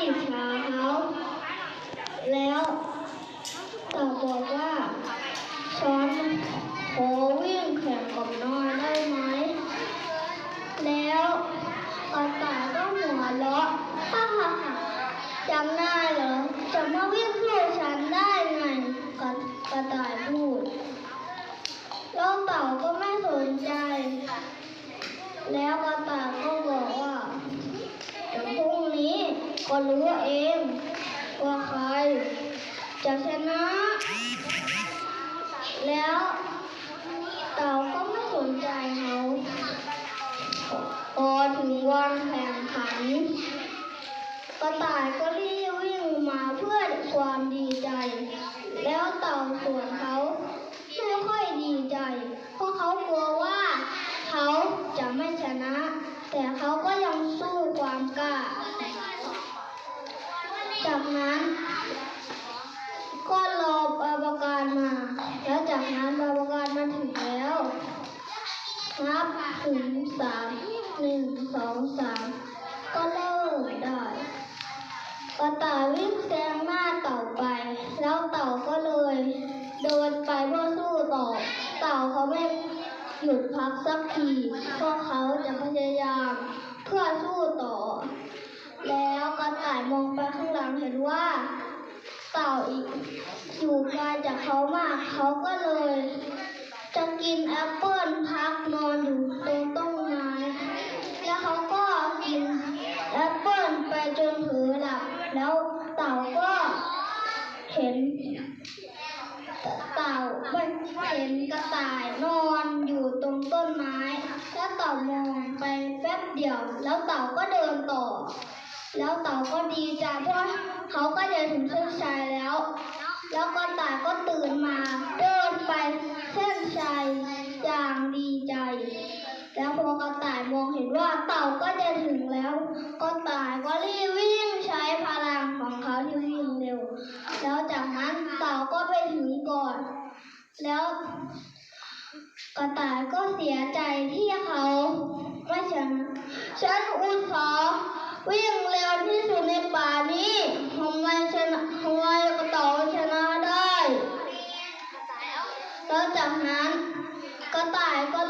อิจฉาเขาแล้วต่าบอกว่าช้อนขอวิ่งแข่งกับน้อยได้ไหม แล้วกระต่ายก็หัวเราะฮ่าฮ่าฮ่าจำได้เหรอจะมาวิ่งสู้ฉันได้ไงกระต่ายพูด แล้วเต่าก็ไม่สนใจ แล้วกระต่ายก็บอกว่าเดี๋ยวพรุ่งนี้ ก็รู้เองว่าใครจะชนะ แล้วเต่าก็ไม่สนใจเขาพอถึงวันแข่งขันกระต่ายก็รีบวิ่งมาเพื่อความดีใจ แล้วเต่าส่วนเขาไม่ค่อยดีใจ เพราะเขากลัวว่าเขาจะไม่ชนะ แต่เขา จากนั้น ก็รอบาบาการมา แล้วจากนั้นบาบาการมาถึงแล้วนับถึงสามหนึ่งสองสามก็เริ่มได้กระต่ายวิ่งแซงหน้าเต่าไป แล้วเต่าก็เลยเดินไปเพื่อสู้ต่อ เต่าเขาไม่หยุดพักสักทีเพราะเขาจะพยายามเพื่อสู้ต่อ แล้วกระต่ายมองไปข้างหลังเห็นว่า เต่า อยู่ไกลจากเขามาก เขาก็เลย จะกินแอปเปิ้ลพักนอนอยู่ตรงต้นไม้แล้วเขาก็กินแอปเปิ้ลไปจนเผือหลับแล้วเต่าก็เห็นเต่าเห็นกระต่ายนอนอยู่ตรงต้นไม้ แล้วเต่ามองไปแป๊บเดียว แล้วเต่าก็เดินต่อ แล้วเต่าก็ดีใจเพราะเขาก็จะถึงเส้นชัยแล้ว แล้วกระต่ายก็ตื่นมาเดินไปเส้นชัยอย่างดีใจ แล้วพอกระต่ายมองเห็นว่าเต่าก็จะถึงแล้วกระต่ายก็รีบวิ่งใช้พลังของเขาที่วิ่งเร็ว แล้วจากนั้นเต่าก็ไปถึงก่อน แล้วกระต่ายก็เสียใจที่เขาไม่ชนะฉันอุตส่าห์วิ่ง กระ